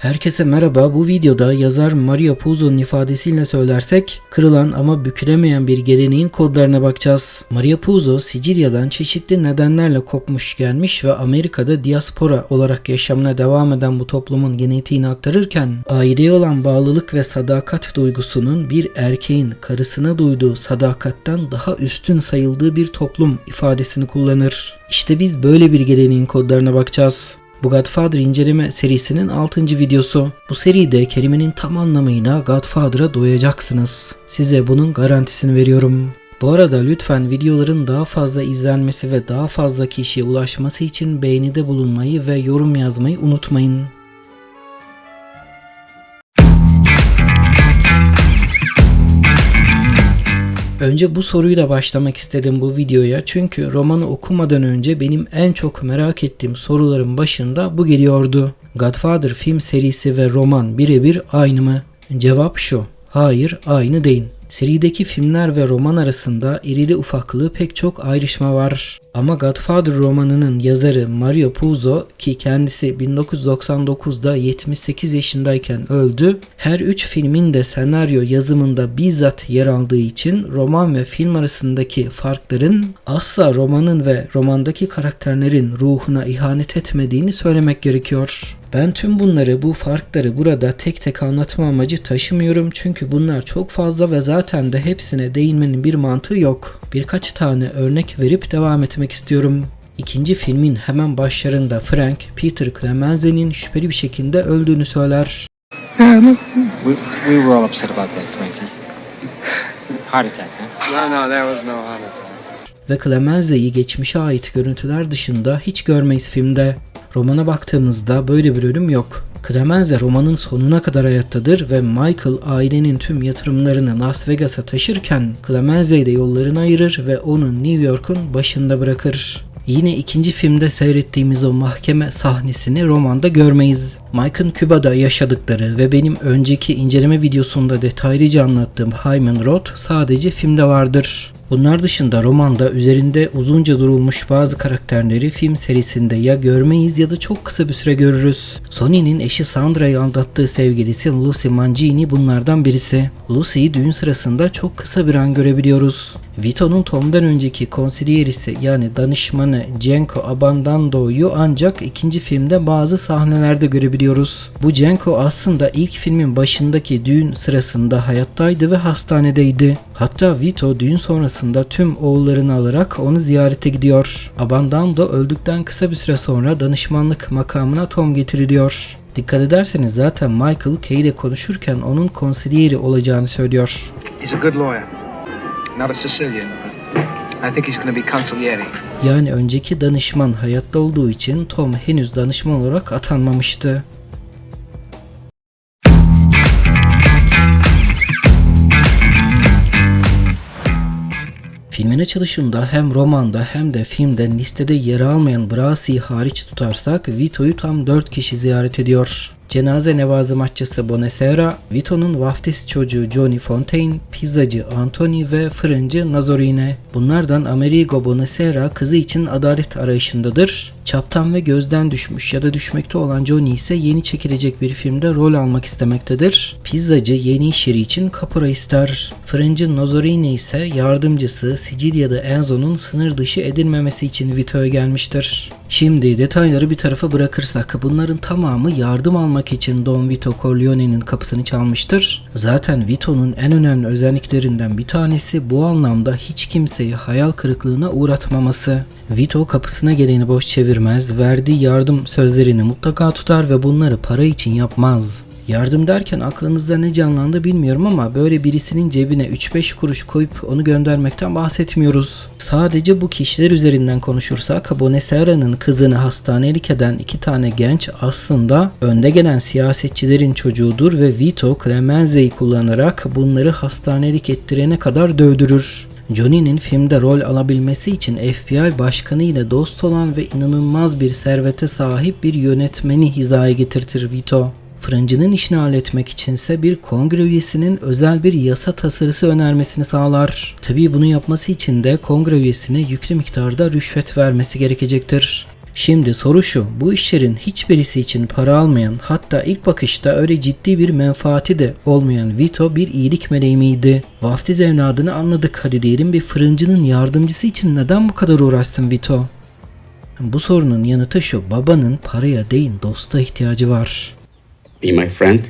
Herkese merhaba. Bu videoda yazar Mario Puzo'nun ifadesiyle söylersek kırılan ama bükülemeyen bir geleneğin kodlarına bakacağız. Mario Puzo Sicilya'dan çeşitli nedenlerle kopmuş gelmiş ve Amerika'da diaspora olarak yaşamına devam eden bu toplumun genetiğini aktarırken aileye olan bağlılık ve sadakat duygusunun bir erkeğin karısına duyduğu sadakatten daha üstün sayıldığı bir toplum ifadesini kullanır. İşte biz böyle bir geleneğin kodlarına bakacağız. Bu Godfather inceleme serisinin 6. videosu. Bu seride kelimenin tam anlamıyla Godfather'a doyacaksınız. Size bunun garantisini veriyorum. Bu arada lütfen videoların daha fazla izlenmesi ve daha fazla kişiye ulaşması için beğenide bulunmayı ve yorum yazmayı unutmayın. Önce bu soruyla başlamak istedim bu videoya çünkü romanı okumadan önce benim en çok merak ettiğim soruların başında bu geliyordu. Godfather film serisi ve roman birebir aynı mı? Cevap şu. Hayır, aynı değil. Serideki filmler ve roman arasında irili ufaklı pek çok ayrışma var. Ama Godfather romanının yazarı Mario Puzo ki kendisi 1999'da 78 yaşındayken öldü. Her üç filmin de senaryo yazımında bizzat yer aldığı için roman ve film arasındaki farkların asla romanın ve romandaki karakterlerin ruhuna ihanet etmediğini söylemek gerekiyor. Ben tüm bunları, bu farkları burada tek tek anlatma amacı taşımıyorum çünkü bunlar çok fazla ve zaten de hepsine değinmenin bir mantığı yok. Birkaç tane örnek verip devam etmek istiyorum. İkinci filmin hemen başlarında Frank, Peter Clemence'nin şüpheli bir şekilde öldüğünü söyler. We, we were all upset about that, Frankie. Heart attack, huh? no, no, there was no heart attack. ve Clemence'yi geçmişe ait görüntüler dışında hiç görmeyiz filmde. Romana baktığımızda böyle bir ölüm yok. Clemenze romanın sonuna kadar hayattadır ve Michael ailenin tüm yatırımlarını Las Vegas'a taşırken Clemenze ile yollarını ayırır ve onu New York'un başında bırakır. Yine ikinci filmde seyrettiğimiz o mahkeme sahnesini romanda görmeyiz. Mike'ın Küba'da yaşadıkları ve benim önceki inceleme videosunda detaylıca anlattığım Hyman Road sadece filmde vardır. Bunlar dışında romanda üzerinde uzunca durulmuş bazı karakterleri film serisinde ya görmeyiz ya da çok kısa bir süre görürüz. Sonny'nin eşi Sandra'yı aldattığı sevgilisi Lucy Mancini bunlardan birisi. Lucy'yi düğün sırasında çok kısa bir an görebiliyoruz. Vito'nun Tom'dan önceki konsiliyerisi yani danışmanı Cenko Abandando'yu ancak ikinci filmde bazı sahnelerde görebiliyoruz. Bu Cenko aslında ilk filmin başındaki düğün sırasında hayattaydı ve hastanedeydi. Hatta Vito düğün sonrasında tüm oğullarını alarak onu ziyarete gidiyor. Abandando öldükten kısa bir süre sonra danışmanlık makamına Tom getiriliyor. Dikkat ederseniz zaten Michael Kay ile konuşurken onun konsiliyeri olacağını söylüyor. He's a good lawyer. Not a Sicilian, I think he's going be consigliere. Yani önceki danışman hayatta olduğu için Tom henüz danışman olarak atanmamıştı. Filmin açılışında hem romanda hem de filmde listede yer almayan Brasi'yi hariç tutarsak Vito'yu tam 4 kişi ziyaret ediyor. Cenaze nevazımatçısı Bonasera, Vito'nun vaftiz çocuğu Johnny Fontaine, pizzacı Anthony ve fırıncı Nazorine. Bunlardan Amerigo Bonasera kızı için adalet arayışındadır. Çaptan ve gözden düşmüş ya da düşmekte olan Johnny ise yeni çekilecek bir filmde rol almak istemektedir. Pizzacı yeni iş yeri için kapora ister. Fırıncı Nazorine ise yardımcısı Sicilya'da Enzo'nun sınır dışı edilmemesi için Vito'ya gelmiştir. Şimdi detayları bir tarafa bırakırsak bunların tamamı yardım almak için Don Vito Corleone'nin kapısını çalmıştır. Zaten Vito'nun en önemli özelliklerinden bir tanesi bu anlamda hiç kimseyi hayal kırıklığına uğratmaması. Vito kapısına geleni boş çevirmez, verdiği yardım sözlerini mutlaka tutar ve bunları para için yapmaz. Yardım derken aklınızda ne canlandı bilmiyorum ama böyle birisinin cebine 3-5 kuruş koyup onu göndermekten bahsetmiyoruz. Sadece bu kişiler üzerinden konuşursak Boneserra'nın kızını hastanelik eden iki tane genç aslında önde gelen siyasetçilerin çocuğudur ve Vito Clemenze'yi kullanarak bunları hastanelik ettirene kadar dövdürür. Johnny'nin filmde rol alabilmesi için FBI başkanı ile dost olan ve inanılmaz bir servete sahip bir yönetmeni hizaya getirtir Vito. Fırıncının işini halletmek içinse bir kongre üyesinin özel bir yasa tasarısı önermesini sağlar. Tabii bunu yapması için de kongre üyesine yüklü miktarda rüşvet vermesi gerekecektir. Şimdi soru şu, bu işlerin hiçbirisi için para almayan, hatta ilk bakışta öyle ciddi bir menfaati de olmayan Vito bir iyilik meleği miydi? Vaftiz evladını anladık hadi diyelim bir fırıncının yardımcısı için neden bu kadar uğraştın Vito? Bu sorunun yanıtı şu, babanın paraya değil dosta ihtiyacı var. Be my friend.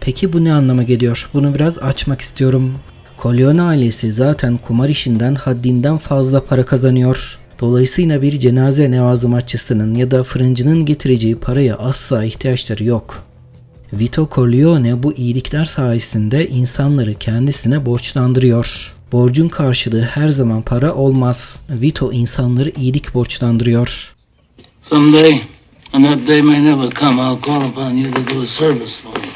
Peki bu ne anlama geliyor? Bunu biraz açmak istiyorum. Corleone ailesi zaten kumar işinden haddinden fazla para kazanıyor. Dolayısıyla bir cenaze nevazımatçısının ya da fırıncının getireceği paraya asla ihtiyaçları yok. Vito Corleone bu iyilikler sayesinde insanları kendisine borçlandırıyor. Borcun karşılığı her zaman para olmaz. Vito insanları iyilik borçlandırıyor. Someday, and that day may never come, I'll call upon you to do a service for me.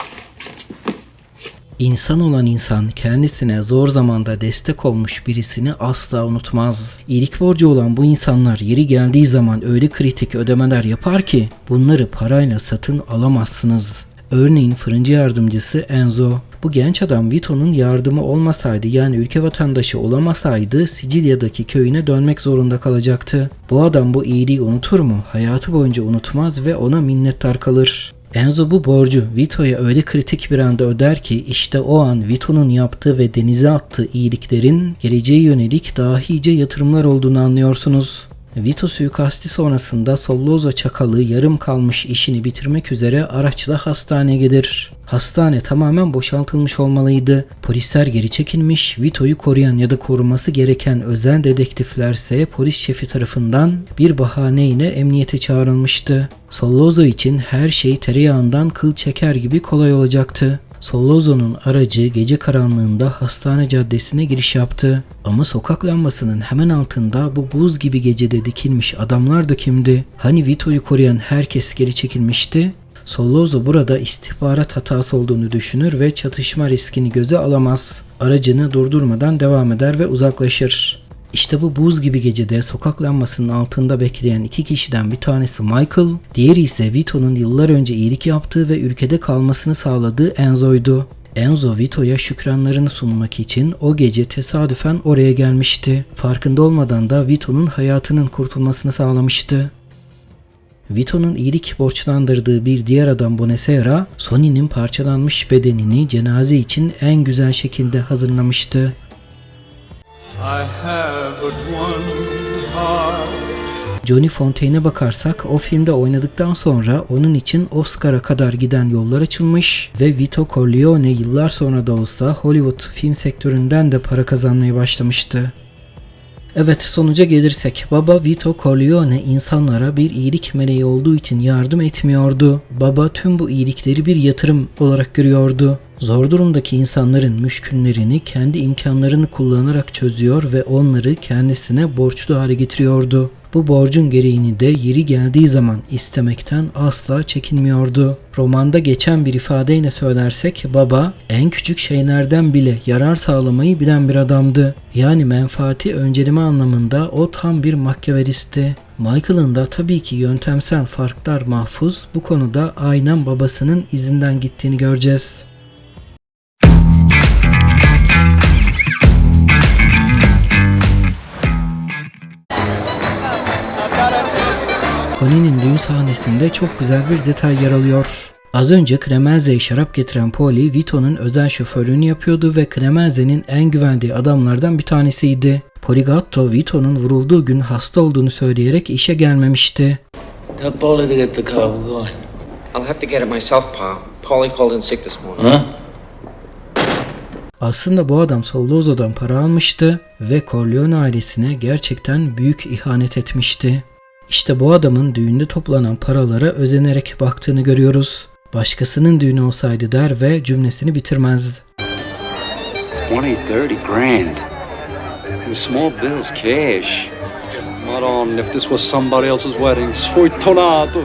İnsan olan insan kendisine zor zamanda destek olmuş birisini asla unutmaz. İyilik borcu olan bu insanlar yeri geldiği zaman öyle kritik ödemeler yapar ki bunları parayla satın alamazsınız. Örneğin fırıncı yardımcısı Enzo. Bu genç adam Vito'nun yardımı olmasaydı yani ülke vatandaşı olamasaydı Sicilya'daki köyüne dönmek zorunda kalacaktı. Bu adam bu iyiliği unutur mu? Hayatı boyunca unutmaz ve ona minnettar kalır. Enzo bu borcu Vito'ya öyle kritik bir anda öder ki işte o an Vito'nun yaptığı ve denize attığı iyiliklerin geleceğe yönelik dahice yatırımlar olduğunu anlıyorsunuz. Vito suikasti sonrasında Solloza çakalı yarım kalmış işini bitirmek üzere araçla hastaneye gelir. Hastane tamamen boşaltılmış olmalıydı. Polisler geri çekilmiş, Vito'yu koruyan ya da koruması gereken özel dedektiflerse polis şefi tarafından bir bahaneyle emniyete çağrılmıştı. Sollozo için her şey tereyağından kıl çeker gibi kolay olacaktı. Sollozo'nun aracı gece karanlığında hastane caddesine giriş yaptı. Ama sokak lambasının hemen altında bu buz gibi gecede dikilmiş adamlar da kimdi? Hani Vito'yu koruyan herkes geri çekilmişti? Sollozo burada istihbarat hatası olduğunu düşünür ve çatışma riskini göze alamaz. Aracını durdurmadan devam eder ve uzaklaşır. İşte bu buz gibi gecede sokak lambasının altında bekleyen iki kişiden bir tanesi Michael, diğeri ise Vito'nun yıllar önce iyilik yaptığı ve ülkede kalmasını sağladığı Enzo'ydu. Enzo Vito'ya şükranlarını sunmak için o gece tesadüfen oraya gelmişti. Farkında olmadan da Vito'nun hayatının kurtulmasını sağlamıştı. Vito'nun iyilik borçlandırdığı bir diğer adam Bonasera, Sonny'nin parçalanmış bedenini cenaze için en güzel şekilde hazırlamıştı. Johnny Fontaine'e bakarsak o filmde oynadıktan sonra onun için Oscar'a kadar giden yollar açılmış ve Vito Corleone yıllar sonra da olsa Hollywood film sektöründen de para kazanmaya başlamıştı. Evet sonuca gelirsek baba Vito Corleone insanlara bir iyilik meleği olduğu için yardım etmiyordu. Baba tüm bu iyilikleri bir yatırım olarak görüyordu. Zor durumdaki insanların müşkünlerini kendi imkanlarını kullanarak çözüyor ve onları kendisine borçlu hale getiriyordu. Bu borcun gereğini de yeri geldiği zaman istemekten asla çekinmiyordu. Romanda geçen bir ifadeyle söylersek baba en küçük şeylerden bile yarar sağlamayı bilen bir adamdı. Yani menfaati önceleme anlamında o tam bir makyavelistti. Michael'ın da tabii ki yöntemsel farklar mahfuz bu konuda aynen babasının izinden gittiğini göreceğiz. Connie'nin düğün sahnesinde çok güzel bir detay yer alıyor. Az önce Cremenze'ye şarap getiren Polly, Vito'nun özel şoförlüğünü yapıyordu ve Cremenze'nin en güvendiği adamlardan bir tanesiydi. Poligatto, Vito'nun vurulduğu gün hasta olduğunu söyleyerek işe gelmemişti. Tell Paulie to get the car. We're going. I'll have to get it myself, Pa. Paulie called in sick this morning. Huh? Aslında bu adam Sollozo'dan para almıştı ve Corleone ailesine gerçekten büyük ihanet etmişti. İşte bu adamın düğünde toplanan paralara özenerek baktığını görüyoruz. Başkasının düğünü olsaydı der ve cümlesini bitirmez. 20, 30 grand. In small bills, cash. İf this was somebody else's wedding, sfortunato.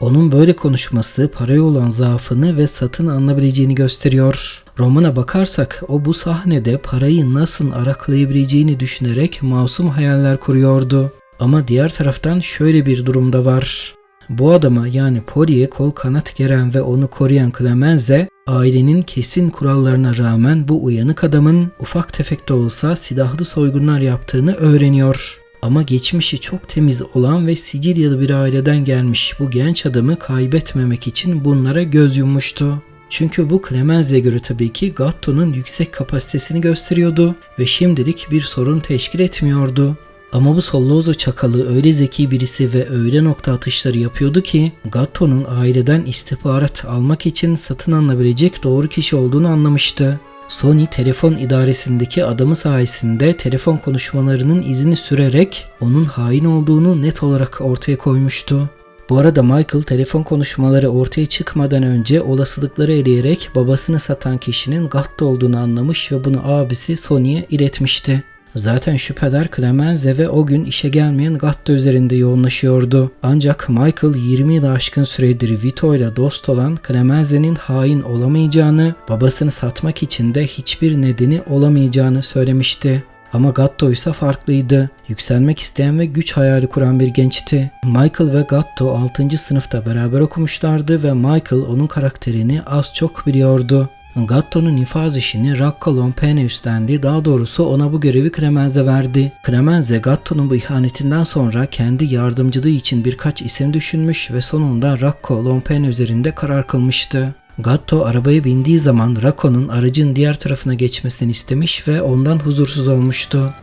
Onun böyle konuşması paraya olan zaafını ve satın alınabileceğini gösteriyor. Romana bakarsak o bu sahnede parayı nasıl araklayabileceğini düşünerek masum hayaller kuruyordu. Ama diğer taraftan şöyle bir durumda var. Bu adama yani Polly'e kol kanat geren ve onu koruyan Clemenze ailenin kesin kurallarına rağmen bu uyanık adamın ufak tefek de olsa silahlı soygunlar yaptığını öğreniyor. Ama geçmişi çok temiz olan ve Sicilyalı bir aileden gelmiş bu genç adamı kaybetmemek için bunlara göz yummuştu. Çünkü bu Clemenze'ye göre tabii ki Gatto'nun yüksek kapasitesini gösteriyordu ve şimdilik bir sorun teşkil etmiyordu. Ama bu Sollozzo çakalı öyle zeki birisi ve öyle nokta atışları yapıyordu ki Gatto'nun aileden istihbarat almak için satın alınabilecek doğru kişi olduğunu anlamıştı. Sony telefon idaresindeki adamı sayesinde telefon konuşmalarının izini sürerek onun hain olduğunu net olarak ortaya koymuştu. Bu arada Michael telefon konuşmaları ortaya çıkmadan önce olasılıkları eleyerek babasını satan kişinin Gatto olduğunu anlamış ve bunu abisi Sony'ye iletmişti. Zaten şüpheler Clemenze ve o gün işe gelmeyen Gatto üzerinde yoğunlaşıyordu. Ancak Michael 20 yıl aşkın süredir Vito ile dost olan Clemenze'nin hain olamayacağını, babasını satmak için de hiçbir nedeni olamayacağını söylemişti. Ama Gatto ise farklıydı. Yükselmek isteyen ve güç hayali kuran bir gençti. Michael ve Gatto 6. sınıfta beraber okumuşlardı ve Michael onun karakterini az çok biliyordu. Gatto'nun infaz işini Rocco Lompene üstlendi. Daha doğrusu ona bu görevi Clemenze verdi. Clemenze Gatto'nun bu ihanetinden sonra kendi yardımcılığı için birkaç isim düşünmüş ve sonunda Rocco Lompene üzerinde karar kılmıştı. Gatto arabaya bindiği zaman Rocco'nun aracın diğer tarafına geçmesini istemiş ve ondan huzursuz olmuştu.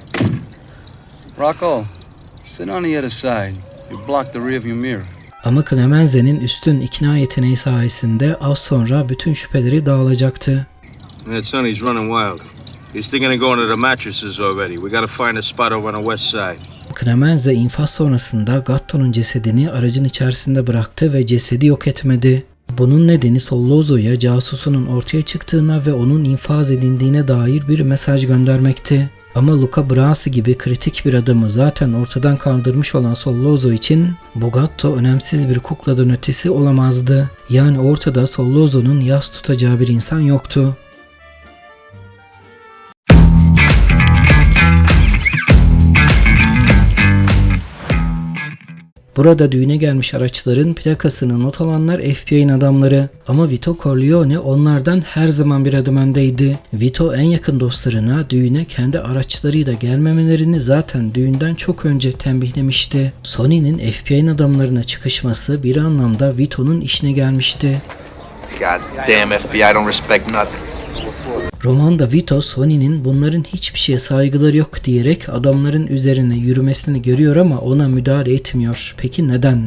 Rocco, sit on the other side. You blocked the rearview mirror. Ama Clemenze'nin üstün ikna yeteneği sayesinde az sonra bütün şüpheleri dağılacaktı. That Sonny's running wild. He's thinking of going to the mattresses already. We gotta find a spot over on the west side. Clemenze infaz sonrasında Gatto'nun cesedini aracın içerisinde bıraktı ve cesedi yok etmedi. Bunun nedeni Sollozzo'ya casusunun ortaya çıktığına ve onun infaz edildiğine dair bir mesaj göndermekti. Ama Luca Brasi gibi kritik bir adamı zaten ortadan kaldırmış olan Sollozzo için Bogatto önemsiz bir kukladan ötesi olamazdı. Yani ortada Sollozzo'nun yas tutacağı bir insan yoktu. Burada düğüne gelmiş araçların plakasını not alanlar FBI'nin adamları ama Vito Corleone onlardan her zaman bir adım öndeydi. Vito en yakın dostlarına düğüne kendi araçlarıyla gelmemelerini zaten düğünden çok önce tembihlemişti. Sony'nin FBI'nin adamlarına çıkışması bir anlamda Vito'nun işine gelmişti. God damn FBI don't respect nothing. Romanda Vito Sony'nin bunların hiçbir şeye saygıları yok diyerek adamların üzerine yürümesini görüyor ama ona müdahale etmiyor. Peki neden?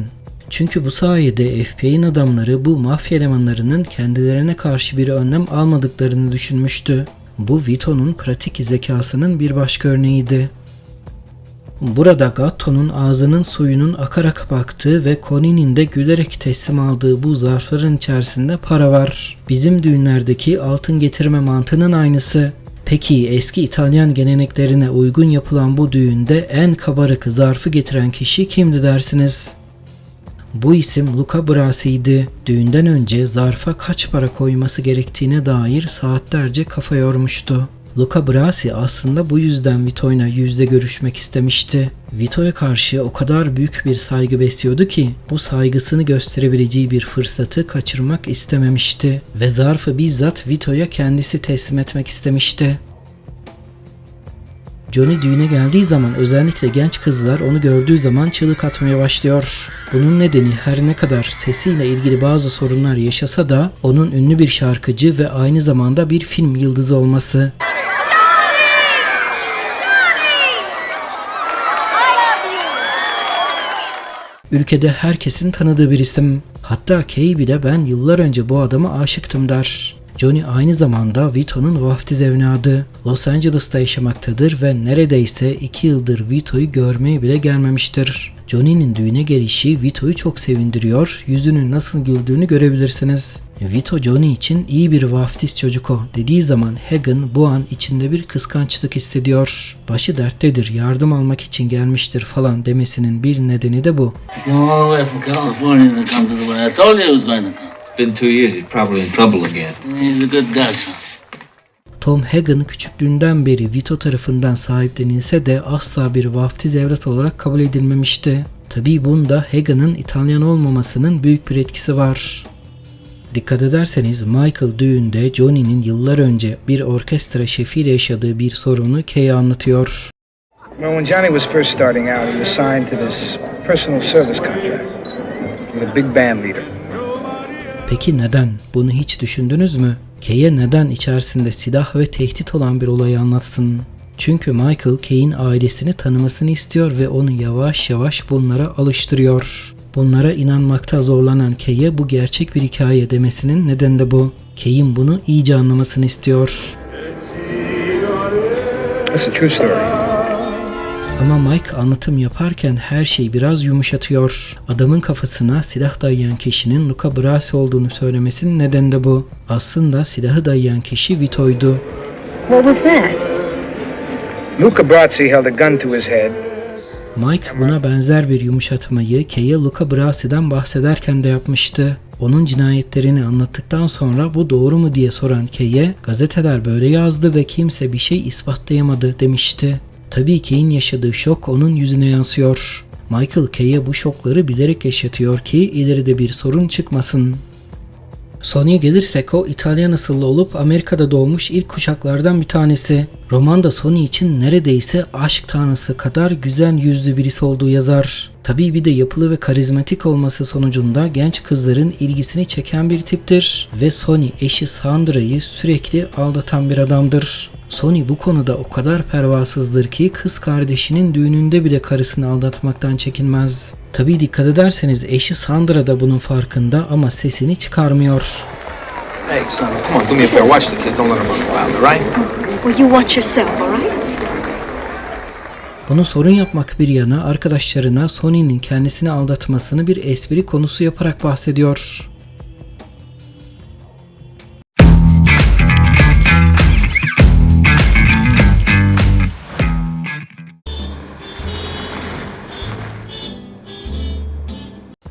Çünkü bu sayede FBI'nin adamları bu mafya elemanlarının kendilerine karşı bir önlem almadıklarını düşünmüştü. Bu Vito'nun pratik zekasının bir başka örneğiydi. Burada Gatto'nun ağzının suyunun akarak baktığı ve Connie'nin de gülerek teslim aldığı bu zarfların içerisinde para var. Bizim düğünlerdeki altın getirme mantığının aynısı. Peki eski İtalyan geleneklerine uygun yapılan bu düğünde en kabarık zarfı getiren kişi kimdi dersiniz? Bu isim Luca Brasi'ydi. Düğünden önce zarfa kaç para koyması gerektiğine dair saatlerce kafa yormuştu. Luca Brasi aslında bu yüzden Vito'yla yüzde görüşmek istemişti. Vito'ya karşı o kadar büyük bir saygı besliyordu ki bu saygısını gösterebileceği bir fırsatı kaçırmak istememişti ve zarfı bizzat Vito'ya kendisi teslim etmek istemişti. Johnny düğüne geldiği zaman özellikle genç kızlar onu gördüğü zaman çığlık atmaya başlıyor. Bunun nedeni her ne kadar sesiyle ilgili bazı sorunlar yaşasa da onun ünlü bir şarkıcı ve aynı zamanda bir film yıldızı olması. Ülkede herkesin tanıdığı bir isim. Hatta Kay bile ben yıllar önce bu adama aşıktım der. Johnny aynı zamanda Vito'nun vaftiz evladı. Los Angeles'ta yaşamaktadır ve neredeyse 2 yıldır Vito'yu görmeye bile gelmemiştir. Johnny'nin düğüne gelişi Vito'yu çok sevindiriyor. Yüzünün nasıl güldüğünü görebilirsiniz. Vito Johnny için iyi bir vaftiz çocuk o dediği zaman Hagen bu an içinde bir kıskançlık hissediyor. Başı derttedir, yardım almak için gelmiştir falan demesinin bir nedeni de bu. Been two years. He's probably in trouble again. He's a good godson. Tom Hagen küçüklüğünden beri Vito tarafından sahiplenilse de asla bir vaftiz evlat olarak kabul edilmemişti. Tabii bunda Hagen'ın İtalyan olmamasının büyük bir etkisi var. Dikkat ederseniz Michael düğünde Johnny'nin yıllar önce bir orkestra şefiyle yaşadığı bir sorunu Kay'e anlatıyor. Well, when Johnny was first starting out, he was signed to this personal service contract with a big band leader. Peki neden? Bunu hiç düşündünüz mü? Kay'e neden içerisinde silah ve tehdit olan bir olayı anlatsın? Çünkü Michael Kay'in ailesini tanımasını istiyor ve onu yavaş yavaş bunlara alıştırıyor. Bunlara inanmakta zorlanan Kay'e bu gerçek bir hikaye demesinin nedeni de bu. Kay'in bunu iyice anlamasını istiyor. That's a true story. Ama Mike anlatım yaparken her şeyi biraz yumuşatıyor. Adamın kafasına silah dayayan kişinin Luca Brasi olduğunu söylemesinin nedeni de bu. Aslında silahı dayayan kişi Vito'ydu. What was that? Luca Brazzi held a gun to his head. Mike buna benzer bir yumuşatmayı Kay'e Luca Brasi'den bahsederken de yapmıştı. Onun cinayetlerini anlattıktan sonra bu doğru mu diye soran Kay'e gazeteler böyle yazdı ve kimse bir şey ispatlayamadı demişti. Tabii Kay'in yaşadığı şok onun yüzüne yansıyor. Michael Kay'e bu şokları bilerek yaşatıyor ki ileride bir sorun çıkmasın. Sony'e gelirsek o İtalyan asıllı olup Amerika'da doğmuş ilk kuşaklardan bir tanesi. Romanda Sony için neredeyse aşk tanrısı kadar güzel yüzlü birisi olduğu yazar. Tabii bir de yapılı ve karizmatik olması sonucunda genç kızların ilgisini çeken bir tiptir. Ve Sony eşi Sandra'yı sürekli aldatan bir adamdır. Sony bu konuda o kadar pervasızdır ki kız kardeşinin düğününde bile karısını aldatmaktan çekinmez. Tabii dikkat ederseniz eşi Sandra da bunun farkında ama sesini çıkarmıyor. Hey, son, come on, do me a favor. Watch the kids. Don't let them run wild, all right? Well, you watch yourself, all right? Bunu sorun yapmak bir yana arkadaşlarına Sony'nin kendisini aldatmasını bir espri konusu yaparak bahsediyor.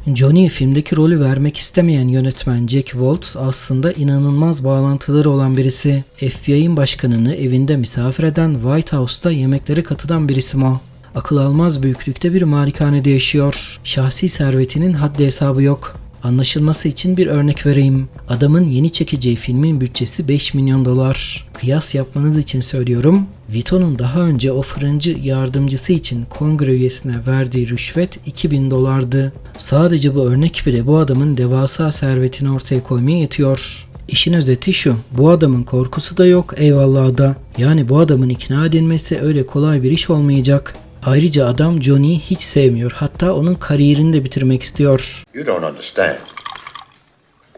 Johnny filmdeki rolü vermek istemeyen yönetmen Jack Waltz aslında inanılmaz bağlantıları olan birisi. FBI'ın başkanını evinde misafir eden White House'ta yemeklere katılan bir isim o. Akıl almaz büyüklükte bir malikanede yaşıyor. Şahsi servetinin haddi hesabı yok. Anlaşılması için bir örnek vereyim. Adamın yeni çekeceği filmin bütçesi 5 milyon dolar. Kıyas yapmanız için söylüyorum. Vito'nun daha önce o fırıncı yardımcısı için kongre üyesine verdiği rüşvet 2000 dolardı. Sadece bu örnek bile bu adamın devasa servetini ortaya koymaya yetiyor. İşin özeti şu, bu adamın korkusu da yok eyvallah da. Yani bu adamın ikna edilmesi öyle kolay bir iş olmayacak. Ayrıca adam Johnny'yi hiç sevmiyor. Hatta onun kariyerini de bitirmek istiyor. You don't understand.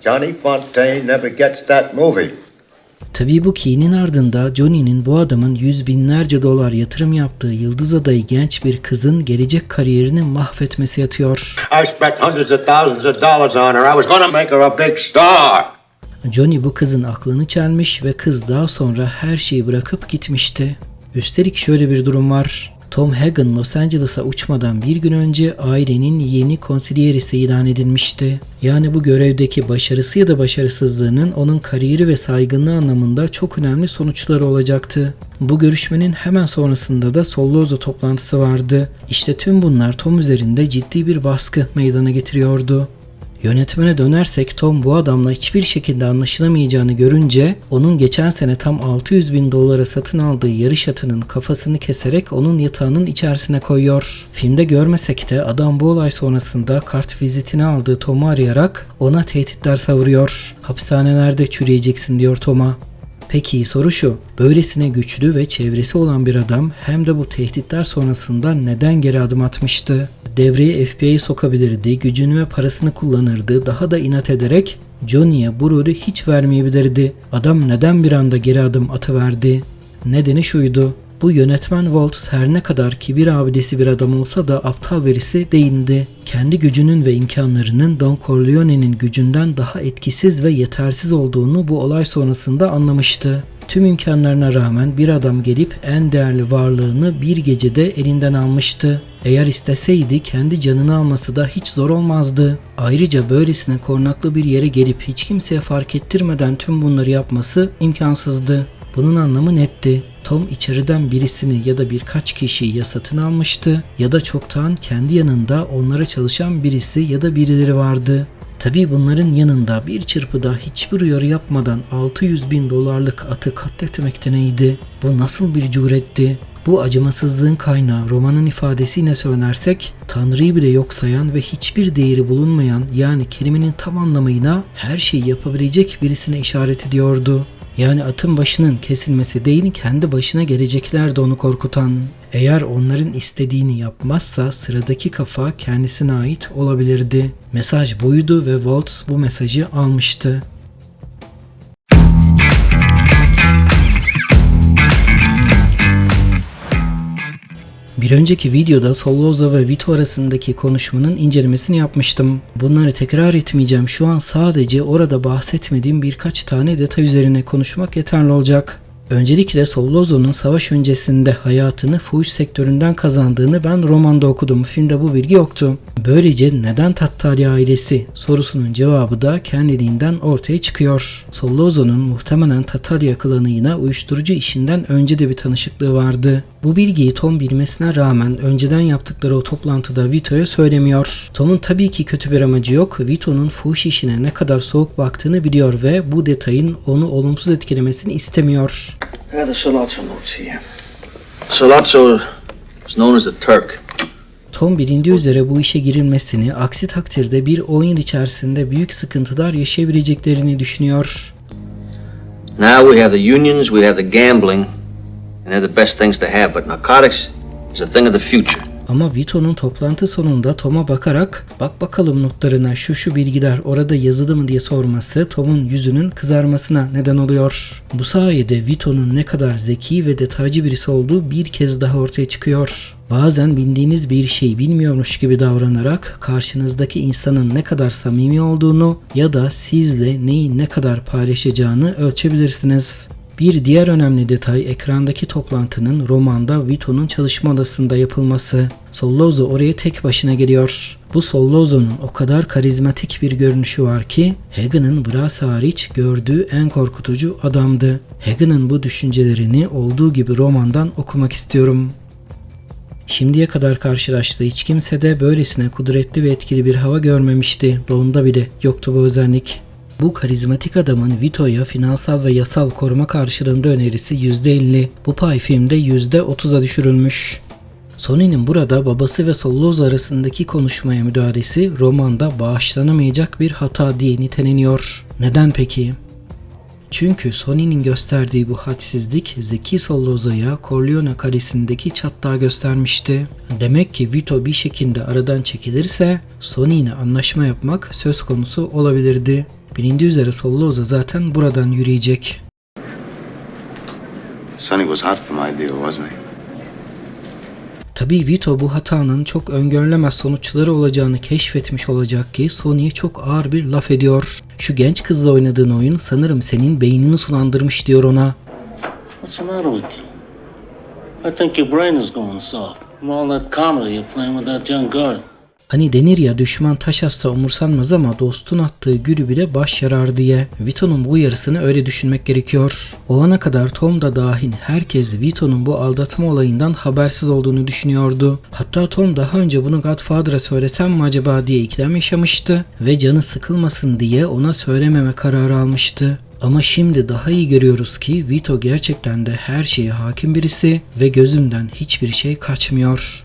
Johnny Fontaine never gets that movie. Tabii bu kinin ardında Johnny'nin bu adamın yüz binlerce dolar yatırım yaptığı yıldız adayı genç bir kızın gelecek kariyerini mahvetmesi yatıyor. I spent hundreds of thousands of dollars on her. I was gonna make her a big star. Johnny bu kızın aklını çelmiş ve kız daha sonra her şeyi bırakıp gitmişti. Üstelik şöyle bir durum var. Tom Hagen Los Angeles'a uçmadan bir gün önce ailenin yeni konsiliyerisi ilan edilmişti. Yani bu görevdeki başarısı ya da başarısızlığının onun kariyeri ve saygınlığı anlamında çok önemli sonuçları olacaktı. Bu görüşmenin hemen sonrasında da Sollozo toplantısı vardı. İşte tüm bunlar Tom üzerinde ciddi bir baskı meydana getiriyordu. Yönetmene dönersek Tom bu adamla hiçbir şekilde anlaşılamayacağını görünce onun geçen sene tam 600 bin dolara satın aldığı yarış atının kafasını keserek onun yatağının içerisine koyuyor. Filmde görmesek de adam bu olay sonrasında kart vizitini aldığı Tom'u arayarak ona tehditler savuruyor. Hapishanelerde çürüyeceksin diyor Tom'a. Peki soru şu. Böylesine güçlü ve çevresi olan bir adam hem de bu tehditler sonrasında neden geri adım atmıştı? Devreye FBI'yi sokabilirdi, gücünü ve parasını kullanırdı, daha da inat ederek Johnny'ye bu rolü hiç vermeyebilirdi. Adam neden bir anda geri adım atıverdi? Nedeni şuydu. Bu yönetmen Waltz her ne kadar kibir abidesi bir adam olsa da aptal birisi değildi. Kendi gücünün ve imkanlarının Don Corleone'nin gücünden daha etkisiz ve yetersiz olduğunu bu olay sonrasında anlamıştı. Tüm imkanlarına rağmen bir adam gelip en değerli varlığını bir gecede elinden almıştı. Eğer isteseydi kendi canını alması da hiç zor olmazdı. Ayrıca böylesine korunaklı bir yere gelip hiç kimseye fark ettirmeden tüm bunları yapması imkansızdı. Bunun anlamı netti. Tom içeriden birisini ya da birkaç kişiyi ya satın almıştı ya da çoktan kendi yanında onlara çalışan birisi ya da birileri vardı. Tabii bunların yanında bir çırpıda hiçbir uyarı yapmadan 600 bin dolarlık atı katletmek de neydi? Bu nasıl bir cüretti? Bu acımasızlığın kaynağı romanın ifadesiyle söylersek Tanrı'yı bile yok sayan ve hiçbir değeri bulunmayan yani kelimenin tam anlamıyla her şeyi yapabilecek birisine işaret ediyordu. Yani atın başının kesilmesi değil kendi başına gelecekler de onu korkutan. Eğer onların istediğini yapmazsa sıradaki kafa kendisine ait olabilirdi. Mesaj buydu ve Waltz bu mesajı almıştı. Bir önceki videoda Solloza ve Vito arasındaki konuşmanın incelemesini yapmıştım. Bunları tekrar etmeyeceğim. Şu an sadece orada bahsetmediğim birkaç tane detay üzerine konuşmak yeterli olacak. Öncelikle Solloza'nın savaş öncesinde hayatını fuhuş sektöründen kazandığını ben romanda okudum. Filmde bu bilgi yoktu. Böylece neden Tattali ailesi sorusunun cevabı da kendiliğinden ortaya çıkıyor. Solloza'nın muhtemelen Tattali klanıyla uyuşturucu işinden önce de bir tanışıklığı vardı. Bu bilgiyi Tom bilmesine rağmen önceden yaptıkları o toplantıda Vito'ya söylemiyor. Tom'un tabii ki kötü bir amacı yok. Vito'nun fuhuş işine ne kadar soğuk baktığını biliyor ve bu detayın onu olumsuz etkilemesini istemiyor. I have the Solazzo notes here. Solazzo is known as the Turk. Tom bilindiği üzere bu işe girilmesini, aksi takdirde bir oyun içerisinde büyük sıkıntılar yaşayabileceklerini düşünüyor. Now we have the unions, we have the gambling, and they're the best things to have, but narcotics is a thing of the future. Ama Vito'nun toplantı sonunda Tom'a bakarak bak bakalım notlarına şu şu bilgiler orada yazılı mı diye sorması Tom'un yüzünün kızarmasına neden oluyor. Bu sayede Vito'nun ne kadar zeki ve detaycı birisi olduğu bir kez daha ortaya çıkıyor. Bazen bildiğiniz bir şeyi bilmiyormuş gibi davranarak karşınızdaki insanın ne kadar samimi olduğunu ya da sizle neyi ne kadar paylaşacağını ölçebilirsiniz. Bir diğer önemli detay ekrandaki toplantının romanda Vito'nun çalışma odasında yapılması. Sollozzo oraya tek başına geliyor. Bu Sollozzo'nun o kadar karizmatik bir görünüşü var ki Hagen'ın Brass hariç gördüğü en korkutucu adamdı. Hagen'ın bu düşüncelerini olduğu gibi romandan okumak istiyorum. Şimdiye kadar karşılaştığı hiç kimse de böylesine kudretli ve etkili bir hava görmemişti. Bond'da bile yoktu bu özellik. Bu karizmatik adamın Vito'ya finansal ve yasal koruma karşılığında önerisi %50. Bu pay filmde %30'a düşürülmüş. Sony'nin burada babası ve Solloz arasındaki konuşmaya müdahalesi romanda bağışlanamayacak bir hata diye niteleniyor. Neden peki? Çünkü Sony'nin gösterdiği bu hadsizlik Zeki Solloza'ya Corleone kalesindeki çatlağı göstermişti. Demek ki Vito bir şekilde aradan çekilirse Sony ile anlaşma yapmak söz konusu olabilirdi. Bilindiği üzere Solloza zaten buradan yürüyecek. Sonny was hot for my deal, wasn't he? Tabii Vito bu hatanın çok öngörülemez sonuçları olacağını keşfetmiş olacak ki Sony'ye çok ağır bir laf ediyor. Şu genç kızla oynadığın oyun sanırım senin beynini sulandırmış diyor ona. What's the matter with you? I think your brain is going soft from all that comedy you're playing with that young girl. Hani denir ya düşman taş atsa umursanmaz ama dostun attığı gülü bile baş yarar diye. Vito'nun bu uyarısını öyle düşünmek gerekiyor. O ana kadar Tom da dahil herkes Vito'nun bu aldatma olayından habersiz olduğunu düşünüyordu. Hatta Tom daha önce bunu Godfather'a söylesem mi acaba diye ikilem yaşamıştı ve canı sıkılmasın diye ona söylememe kararı almıştı. Ama şimdi daha iyi görüyoruz ki Vito gerçekten de her şeye hakim birisi ve gözünden hiçbir şey kaçmıyor.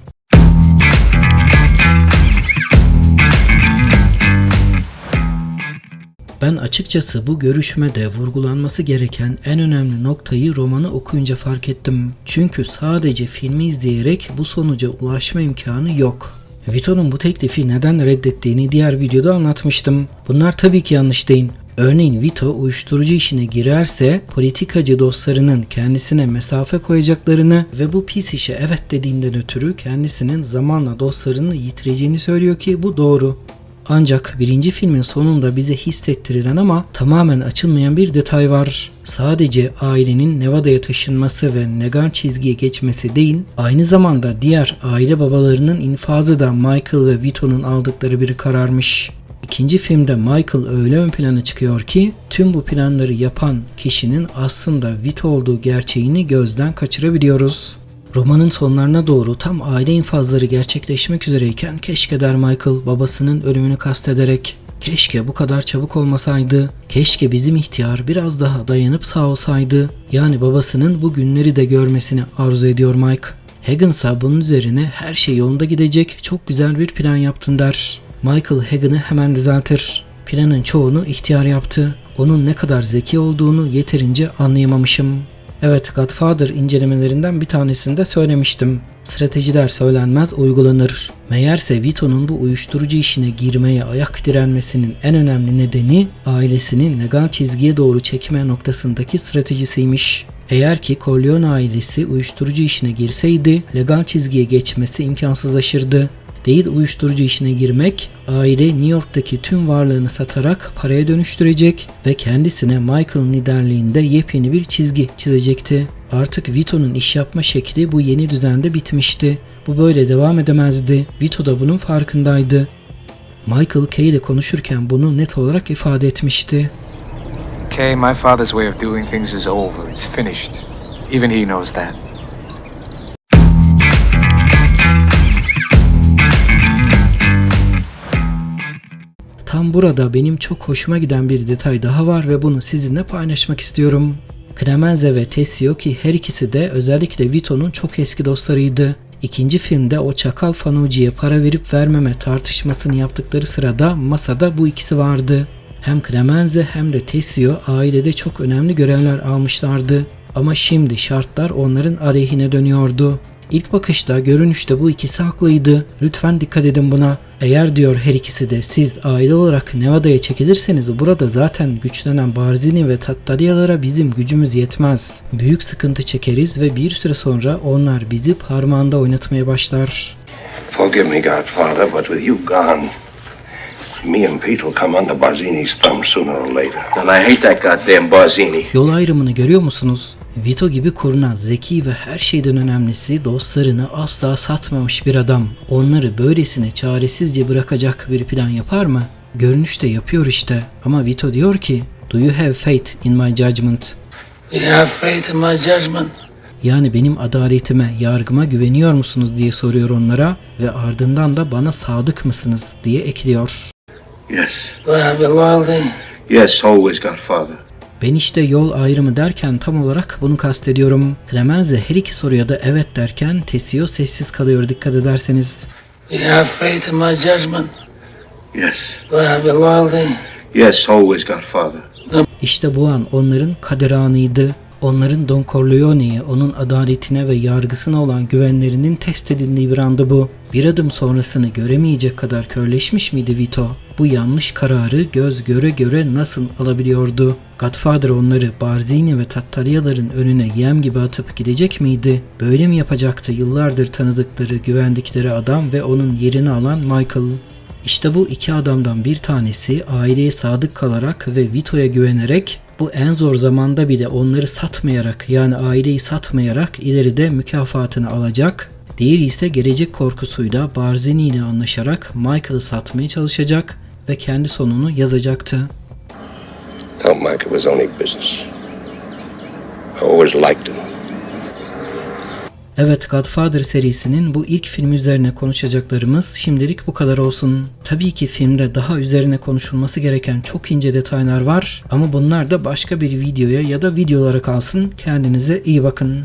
Ben açıkçası bu görüşmede vurgulanması gereken en önemli noktayı romanı okuyunca fark ettim. Çünkü sadece filmi izleyerek bu sonuca ulaşma imkanı yok. Vito'nun bu teklifi neden reddettiğini diğer videoda anlatmıştım. Bunlar tabii ki yanlış değil. Örneğin Vito uyuşturucu işine girerse politikacı dostlarının kendisine mesafe koyacaklarını ve bu pis işe evet dediğinden ötürü kendisinin zamanla dostlarını yitireceğini söylüyor ki bu doğru. Ancak birinci filmin sonunda bize hissettirilen ama tamamen açılmayan bir detay var. Sadece ailenin Nevada'ya taşınması ve Negan çizgiye geçmesi değil, aynı zamanda diğer aile babalarının infazı da Michael ve Vito'nun aldıkları bir kararmış. İkinci filmde Michael öyle ön plana çıkıyor ki tüm bu planları yapan kişinin aslında Vito olduğu gerçeğini gözden kaçırabiliyoruz. Romanın sonlarına doğru tam aile infazları gerçekleşmek üzereyken keşke der Michael babasının ölümünü kastederek. Keşke bu kadar çabuk olmasaydı. Keşke bizim ihtiyar biraz daha dayanıp sağ olsaydı. Yani babasının bu günleri de görmesini arzu ediyor Mike. Haggins'a bunun üzerine her şey yolunda gidecek çok güzel bir plan yaptın der. Michael Hagen'ı hemen düzeltir. Planın çoğunu ihtiyar yaptı. Onun ne kadar zeki olduğunu yeterince anlayamamışım. Evet Godfather incelemelerinden bir tanesinde söylemiştim. Stratejiler söylenmez uygulanır. Meğerse Vito'nun bu uyuşturucu işine girmeye ayak direnmesinin en önemli nedeni ailesinin legal çizgiye doğru çekme noktasındaki stratejisiymiş. Eğer ki Corleone ailesi uyuşturucu işine girseydi legal çizgiye geçmesi imkansızlaşırdı. Değil uyuşturucu işine girmek, aile New York'taki tüm varlığını satarak paraya dönüştürecek ve kendisine Michael'ın liderliğinde yepyeni bir çizgi çizecekti. Artık Vito'nun iş yapma şekli bu yeni düzende bitmişti. Bu böyle devam edemezdi. Vito da bunun farkındaydı. Michael Kay ile konuşurken bunu net olarak ifade etmişti. Kay, my father's way of doing things is over. It's finished. Even he knows that. Tam burada benim çok hoşuma giden bir detay daha var ve bunu sizinle paylaşmak istiyorum. Clemenza ve Tessio ki her ikisi de özellikle Vito'nun çok eski dostlarıydı. İkinci filmde o çakal Fanucci'ye para verip vermeme tartışmasını yaptıkları sırada masada bu ikisi vardı. Hem Clemenza hem de Tessio ailede çok önemli görevler almışlardı. Ama şimdi şartlar onların aleyhine dönüyordu. İlk bakışta görünüşte bu ikisi haklıydı. Lütfen dikkat edin buna. Eğer diyor her ikisi de siz aile olarak Nevada'ya çekilirseniz burada zaten güçlenen Barzini ve Tattariyalara bizim gücümüz yetmez. Büyük sıkıntı çekeriz ve bir süre sonra onlar bizi parmağında oynatmaya başlar. Forgive me, Godfather, but with you gone, me and Pete will come under Barzini's thumb sooner or later. And I hate that goddamn Barzini. Yol ayrımını görüyor musunuz? Vito gibi kurnaz, zeki ve her şeyden önemlisi dostlarını asla satmamış bir adam. Onları böylesine çaresizce bırakacak bir plan yapar mı? Görünüşte yapıyor işte. Ama Vito diyor ki, Do you have faith in my judgment? You have faith in my judgment? Yani benim adaletime, yargıma güveniyor musunuz diye soruyor onlara ve ardından da bana sadık mısınız diye ekliyor. Yes. Do I have your loyalty? Yes, always, Godfather. Ben işte yol ayrımı derken tam olarak bunu kastediyorum. Clemenze her iki soruya da evet derken Tessio sessiz kalıyor dikkat ederseniz. You have faith in my judgment? Yes. Do I have loyalty? Yes, always, Godfather. İşte bu an onların kader anıydı. Onların Don Corleone'ye, onun adaletine ve yargısına olan güvenlerinin test edildiği bir andı bu. Bir adım sonrasını göremeyecek kadar körleşmiş miydi Vito? Bu yanlış kararı göz göre göre nasıl alabiliyordu? Godfather onları Barzini ve Tattariyaların önüne yem gibi atıp gidecek miydi? Böyle mi yapacaktı yıllardır tanıdıkları, güvendikleri adam ve onun yerini alan Michael? İşte bu iki adamdan bir tanesi aileye sadık kalarak ve Vito'ya güvenerek bu en zor zamanda bile onları satmayarak yani aileyi satmayarak ileride mükafatını alacak. Diğeri ise gelecek korkusuyla Barzini ile anlaşarak Michael'ı satmaya çalışacak ve kendi sonunu yazacaktı. Tell it was only business. I always liked him. Evet Godfather serisinin bu ilk film üzerine konuşacaklarımız şimdilik bu kadar olsun. Tabii ki filmde daha üzerine konuşulması gereken çok ince detaylar var ama bunlar da başka bir videoya ya da videolara kalsın. Kendinize iyi bakın.